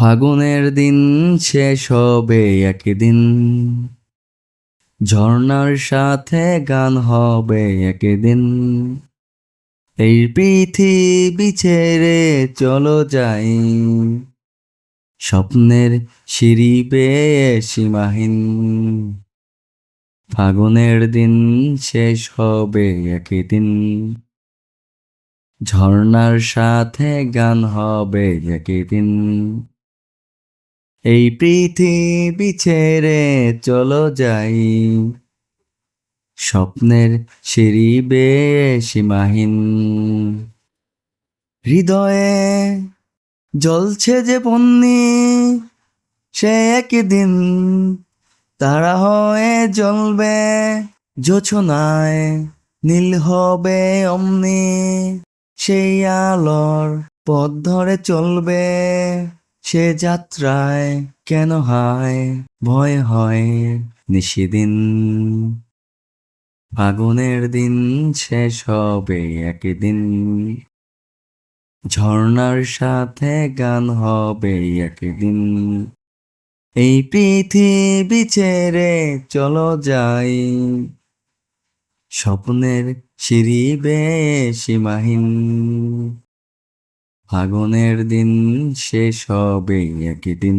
ফাগুনের দিন শেষ হবে একদিন। ঝর্ণার সাথে গান হবে একদিন। এই পৃথিবী ছেড়ে চলো যাই। স্বপ্নের সিঁড়ি বেয়ে সীমাহীন ফাগুনের দিন শেষ হবে একদিন। ঝর্ণার সাথে গান হবে একদিন। এই পৃথিবী ছেড়ে চলো যাই। স্বপ্নের সিঁড়ি সীমাহীন। হৃদয়ে জ্বলছে যে পন্নি, সে একদিন তারা হয়ে জ্বলবে, জোছনায় নীল হবে অমনি, সেই আলোর পথ ধরে চলবে। সে যাত্রায় কেন হয়? ভয় হয় নিশিদিন। ফাগুনের দিন শেষ হবে একদিন। ঝর্ণার সাথে গান হবে একদিন। এই পৃথিবী ছেড়ে চলো যাই। স্বপ্নের সিঁড়ি বেয়ে সীমাহীন। ফাগুনের দিন শেষ হবে একদিন